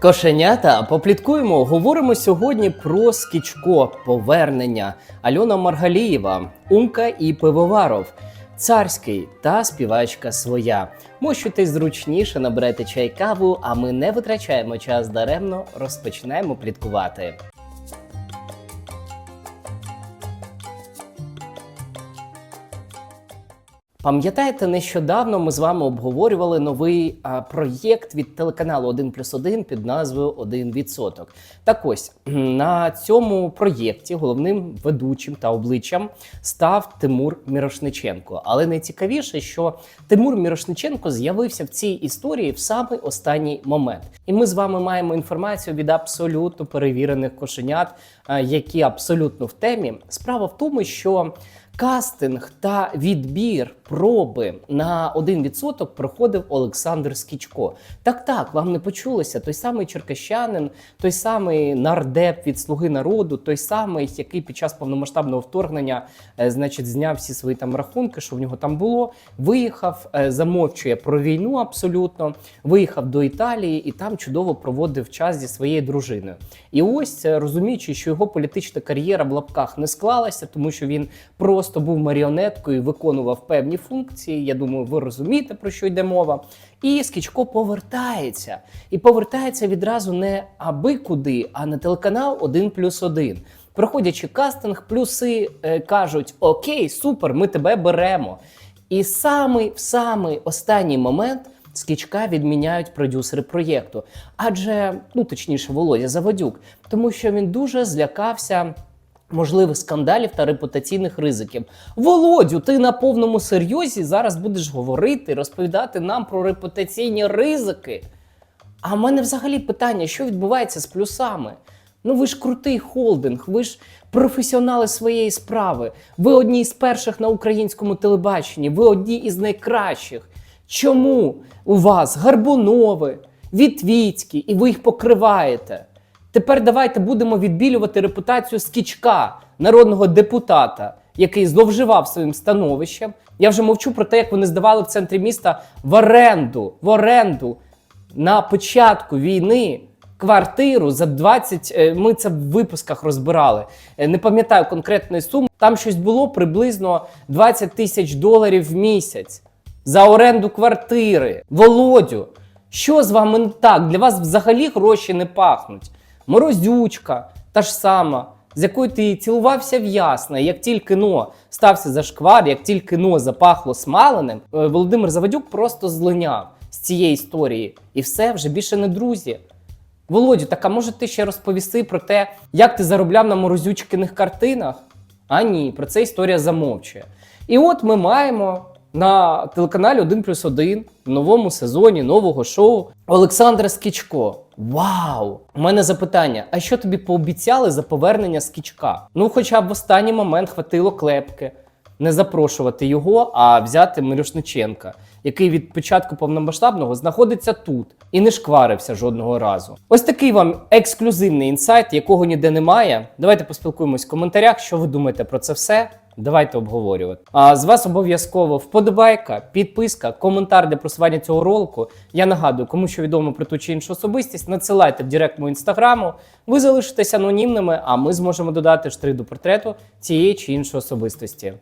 Кошенята, попліткуємо. Говоримо сьогодні про скічко, повернення Альона Маргалієва, Умка і Пивоваров, царський та співачка своя. Мощуйтесь зручніше, наберете чай каву, а ми не витрачаємо час даремно, розпочинаємо пліткувати. Пам'ятаєте, нещодавно ми з вами обговорювали новий а, проєкт від телеканалу 1 плюс 1 під назвою 1%. Так ось на цьому проєкті головним ведучим та обличчям став Тимур Мірошниченко. Але найцікавіше, що Тимур Мірошниченко з'явився в цій історії в самий останній момент. І ми з вами маємо інформацію від абсолютно перевірених кошенят, які абсолютно в темі. Справа в тому, що Кастинг та відбір проби на 1% проходив Олександр Скічко. Так, так, вам не почулося. Той самий черкащанин, той самий нардеп від Слуги народу, той самий, який під час повномасштабного вторгнення, е, значить, зняв всі свої там рахунки, що в нього там було. Виїхав, е, замовчує про війну абсолютно. Виїхав до Італії і там чудово проводив час зі своєю дружиною. І ось е, розуміючи, що його політична кар'єра в лапках не склалася, тому що він просто був маріонеткою, виконував певні функції. Я думаю, ви розумієте про що йде мова. І Скічко повертається. І повертається відразу не аби куди, а на телеканал 1 плюс 1. Проходячи кастинг, плюси е, кажуть: Окей, супер, ми тебе беремо. І самий в самий останній момент. Скічка відміняють продюсери проєкту, адже ну точніше, Володя Заводюк, тому що він дуже злякався можливих скандалів та репутаційних ризиків. Володю, ти на повному серйозі зараз будеш говорити, розповідати нам про репутаційні ризики. А в мене взагалі питання, що відбувається з плюсами? Ну ви ж крутий холдинг, ви ж професіонали своєї справи. Ви одні з перших на українському телебаченні, ви одні із найкращих. Чому у вас Гарбунови, Вітвіцькі, і ви їх покриваєте? Тепер давайте будемо відбілювати репутацію скічка, народного депутата, який зловживав своїм становищем. Я вже мовчу про те, як вони здавали в центрі міста в оренду, в оренду на початку війни квартиру за 20, е, Ми це в випусках розбирали. Е, Не пам'ятаю конкретної суми. Там щось було приблизно 20 тисяч доларів в місяць за оренду квартири. Володю, що з вами не так? Для вас взагалі гроші не пахнуть. Морозючка, та ж сама, з якою ти цілувався в ясна. Як тільки но стався зашквар, як тільки но запахло смаленим, е, Володимир Завадюк просто злиняв з цієї історії. І все, вже більше не друзі. Володю, так а може ти ще розповіси про те, як ти заробляв на морозючкиних картинах? А ні, про це історія замовчує. І от ми маємо на телеканалі 1 плюс 1 в новому сезоні нового шоу Олександра Скічко. Вау! У мене запитання: а що тобі пообіцяли за повернення Скічка? Ну, хоча б в останній момент хватило клепки. Не запрошувати його, а взяти Мирошниченка, який від початку повномасштабного знаходиться тут і не шкварився жодного разу. Ось такий вам ексклюзивний інсайт, якого ніде немає. Давайте поспілкуємось в коментарях, що ви думаєте про це все. Давайте обговорювати. А з вас обов'язково вподобайка, підписка, коментар для просування цього ролику. Я нагадую, кому що відомо про ту чи іншу особистість, надсилайте в директ мого інстаграму. Ви залишитесь анонімними, а ми зможемо додати штрих до портрету цієї чи іншої особистості.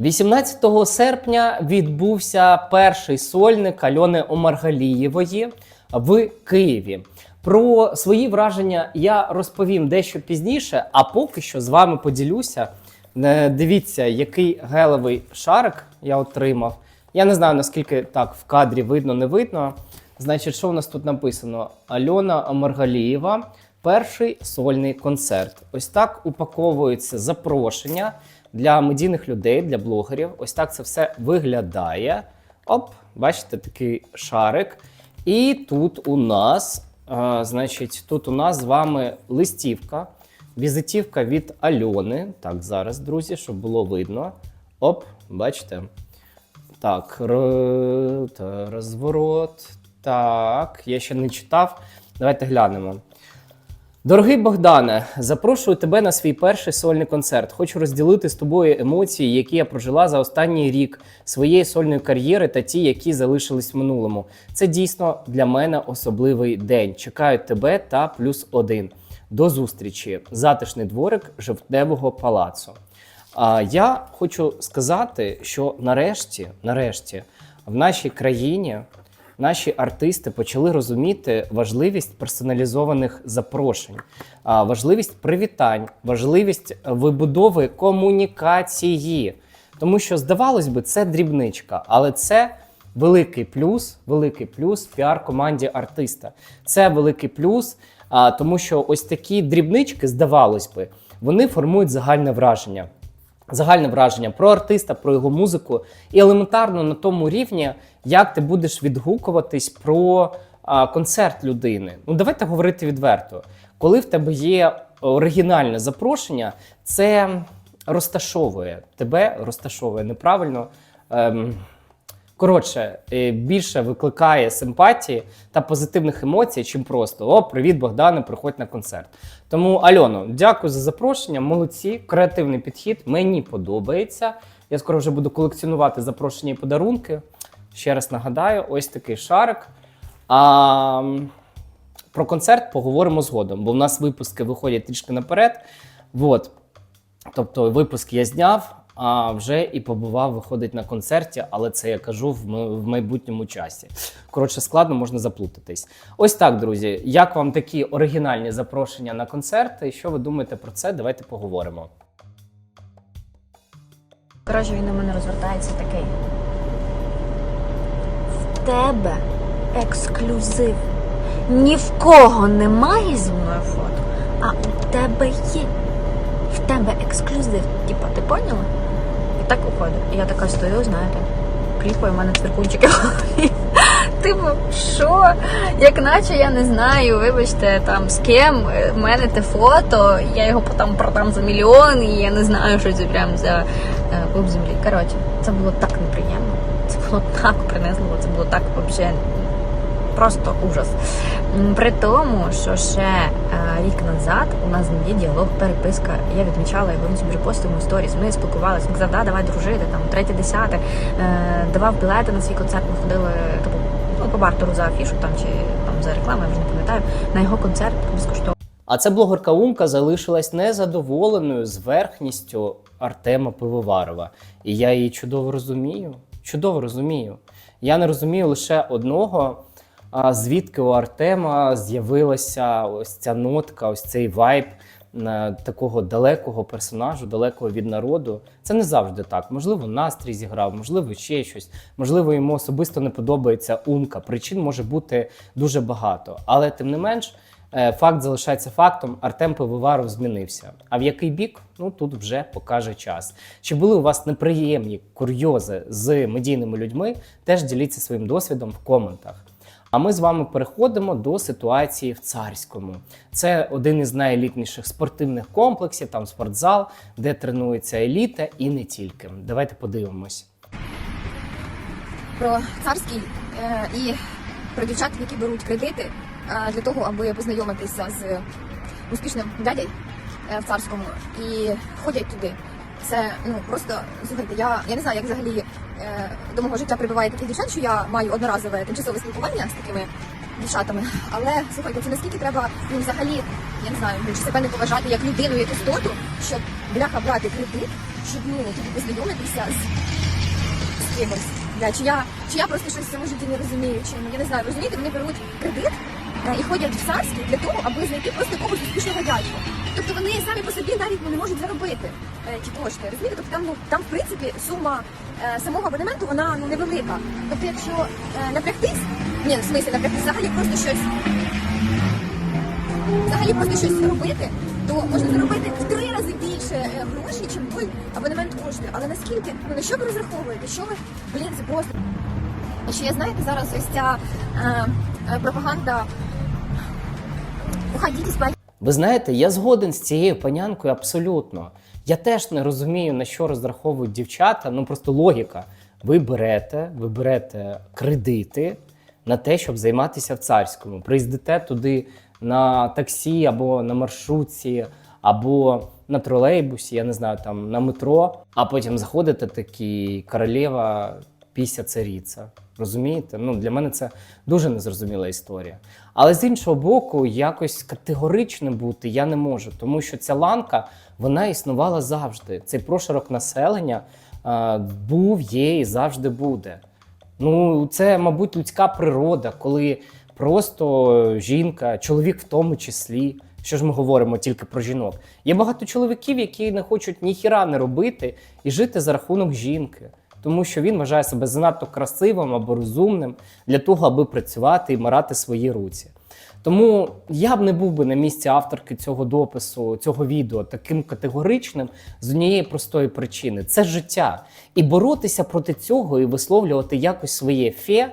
18 серпня відбувся перший сольник Альони Омаргалієвої в Києві. Про свої враження я розповім дещо пізніше, а поки що з вами поділюся. Е, Дивіться, який гелевий шарик я отримав. Я не знаю, наскільки так в кадрі видно, не видно. Значить, що у нас тут написано? Альона Омаргалієва, перший сольний концерт. Ось так упаковується запрошення для медійних людей, для блогерів. Ось так це все виглядає. Оп, бачите, такий шарик. І тут у нас, значить, тут у нас з вами листівка, візитівка від Альони. Так, зараз, друзі, щоб було видно. Оп, бачите. Так, розворот. Так, я ще не читав. Давайте глянемо. Дорогий Богдане, запрошую тебе на свій перший сольний концерт. Хочу розділити з тобою емоції, які я прожила за останній рік своєї сольної кар'єри та ті, які залишились в минулому. Це дійсно для мене особливий день. Чекаю тебе та плюс один. До зустрічі. Затишний дворик жовтневого палацу. А я хочу сказати, що нарешті, нарешті, в нашій країні наші артисти почали розуміти важливість персоналізованих запрошень, важливість привітань, важливість вибудови комунікації. Тому що, здавалось би, це дрібничка, але це великий плюс, великий плюс піар команді артиста. Це великий плюс, а, тому що ось такі дрібнички, здавалось би, вони формують загальне враження. Загальне враження про артиста, про його музику, і елементарно на тому рівні, як ти будеш відгукуватись про а, концерт людини. Ну давайте говорити відверто. Коли в тебе є оригінальне запрошення, це розташовує тебе, розташовує неправильно. Ем, Коротше, е, більше викликає симпатії та позитивних емоцій, чим просто О, привіт, Богдане, приходь на концерт. Тому, Альоно, дякую за запрошення. Молодці, креативний підхід. Мені подобається. Я скоро вже буду колекціонувати запрошення і подарунки. Ще раз нагадаю, ось такий шарик. А, про концерт поговоримо згодом, бо в нас випуски виходять трішки наперед. Вот. Тобто випуск я зняв, а вже і побував, виходить на концерті, але це я кажу в майбутньому часі. Коротше, складно можна заплутатись. Ось так, друзі. Як вам такі оригінальні запрошення на концерти? Що ви думаєте про це? Давайте поговоримо. Коротше, він на мене розвертається такий. В тебе ексклюзив. Ні в кого немає зі мною фото, а у тебе є. В тебе ексклюзив. Типа, ти поняла? Так уходить. І я така стою, знаєте, кліпаю, в мене цвіркунчики. в голові. Типу, що? Як наче я не знаю, вибачте, там з ким е, в мене те фото, я його там продам за мільйон, і я не знаю, що це прям за е, пуп землі. Коротше, це було так неприємно. Це було так принизливо, це було так взагалі просто ужас. При тому, що ще е, рік назад у нас є діалог, переписка. Я відмічала його, він собі репостив сторіс. Ми спілкувалися. Він казав, да, давай дружити, там третє, десяте. Давав білети на свій концерт. Ми ходили типу, ну, по бартеру за афішу там чи там за рекламу, я вже не пам'ятаю. На його концерт безкоштовно. А ця блогерка Умка залишилась незадоволеною з верхністю Артема Пивоварова. І я її чудово розумію. Чудово розумію. Я не розумію лише одного. А звідки у Артема з'явилася ось ця нотка, ось цей вайб такого далекого персонажу, далекого від народу. Це не завжди так. Можливо, настрій зіграв, можливо, ще щось. Можливо, йому особисто не подобається умка. Причин може бути дуже багато. Але тим не менш, е, факт залишається фактом. Артем Пивоваров змінився. А в який бік? Ну тут вже покаже час. Чи були у вас неприємні курйози з медійними людьми? Теж діліться своїм досвідом в коментах. А ми з вами переходимо до ситуації в царському. Це один із найелітніших спортивних комплексів, там спортзал, де тренується еліта і не тільки. Давайте подивимось. про царський е, і про дівчат, які беруть кредити е, для того, аби познайомитися з успішним дядей е, в царському і ходять туди. Це ну просто слухайте, я, я не знаю, як взагалі е, до мого життя прибуває таких дівчат, що я маю одноразове тимчасове спілкування з такими дівчатами. Але слухайте, це наскільки треба ну, взагалі, я не знаю, чи себе не поважати як людину, як істоту, щоб бляха брати кредит, щоб ну типу, познайомитися з з кимось. Да, чи я чи я просто щось в цьому житті не розумію, чи ну, я не знаю, розумієте, вони беруть кредит і ходять в царський для того, аби знайти просто когось успішного дядька. Тобто вони самі по собі навіть ну, не можуть заробити е, ті кошти. Розумієте? Тобто там ну там в принципі сума е, самого абонементу вона ну невелика. Тобто, якщо е, напрягтись, ні, в смислі напрягтись, взагалі просто щось взагалі просто щось робити, то можна заробити в три рази більше е, грошей, чим той абонемент коштує. Але наскільки, ну на що ви розраховуєте? Що ви, блін, це просто. І ще знаєте, зараз ось ця е, е, пропаганда уходіть спать. Ви знаєте, я згоден з цією панянкою абсолютно. Я теж не розумію, на що розраховують дівчата. Ну просто логіка. Ви берете, ви берете кредити на те, щоб займатися в царському. Приїздите туди на таксі або на маршрутці, або на тролейбусі, я не знаю, там на метро, а потім заходите такі королева після царіця. Розумієте? Ну, для мене це дуже незрозуміла історія. Але з іншого боку, якось категорично бути я не можу, тому що ця ланка вона існувала завжди. Цей прошарок населення е, був, є і завжди буде. Ну, це, мабуть, людська природа, коли просто жінка, чоловік в тому числі. Що ж ми говоримо тільки про жінок? Є багато чоловіків, які не хочуть ніхіра не робити і жити за рахунок жінки, тому що він вважає себе занадто красивим або розумним для того, аби працювати і марати свої руці. Тому я б не був би на місці авторки цього допису, цього відео таким категоричним з однієї простої причини: це життя. І боротися проти цього і висловлювати якось своє фе.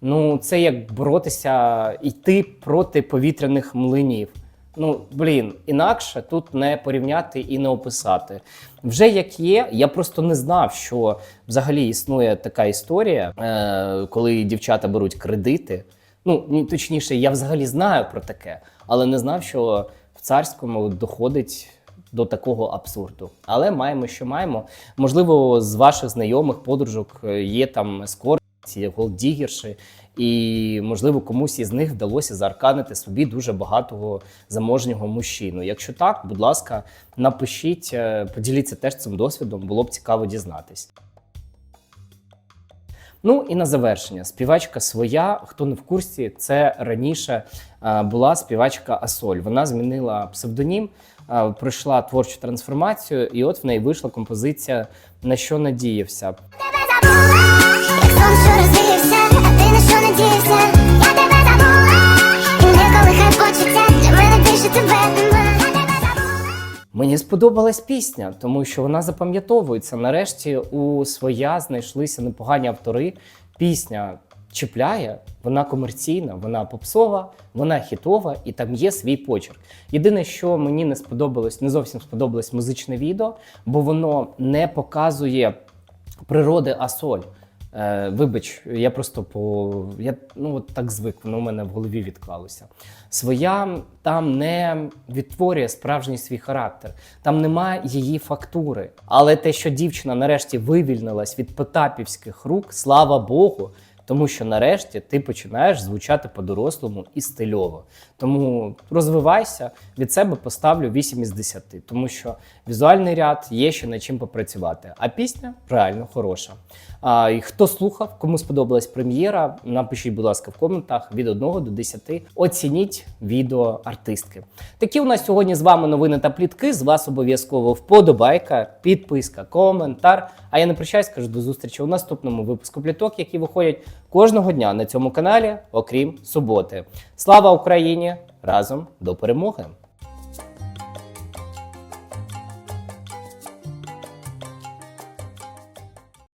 Ну, це як боротися, йти проти повітряних млинів. Ну, блін, інакше тут не порівняти і не описати. Вже як є, я просто не знав, що взагалі існує така історія, е, коли дівчата беруть кредити. Ну, точніше, я взагалі знаю про таке, але не знав, що в царському доходить до такого абсурду. Але маємо, що маємо. Можливо, з ваших знайомих подружок е, є там ескорті, голдігерші, і можливо комусь із них вдалося заарканити собі дуже багатого заможнього мужчину. Якщо так, будь ласка, напишіть, е, поділіться теж цим досвідом, було б цікаво дізнатись. Ну і на завершення, співачка своя, хто не в курсі, це раніше е, була співачка Асоль. Вона змінила псевдонім, е, пройшла творчу трансформацію, і от в неї вийшла композиція На що надіявся. Сон, що розвіявся, ти на що надіявся? Я тебе мене більше тебе. Мені сподобалась пісня, тому що вона запам'ятовується. Нарешті у своя знайшлися непогані автори. Пісня чіпляє, вона комерційна, вона попсова, вона хітова і там є свій почерк. Єдине, що мені не сподобалось, не зовсім сподобалось музичне відео, бо воно не показує природи Асоль. Е, вибач, я просто по я ну от так звик, воно у мене в голові відклалося. Своя там не відтворює справжній свій характер, там немає її фактури. Але те, що дівчина нарешті вивільнилась від потапівських рук, слава Богу. Тому що нарешті ти починаєш звучати по-дорослому і стильово. Тому розвивайся, від себе поставлю 8 із 10, тому що візуальний ряд є ще над чим попрацювати. А пісня реально хороша. А, і хто слухав, кому сподобалась прем'єра, напишіть, будь ласка, в коментах від 1 до 10. Оцініть відео артистки. Такі у нас сьогодні з вами новини та плітки. З вас обов'язково вподобайка, підписка, коментар. А я не прощаюсь, кажу до зустрічі у наступному випуску пліток, які виходять кожного дня на цьому каналі, окрім суботи. Слава Україні! Разом до перемоги!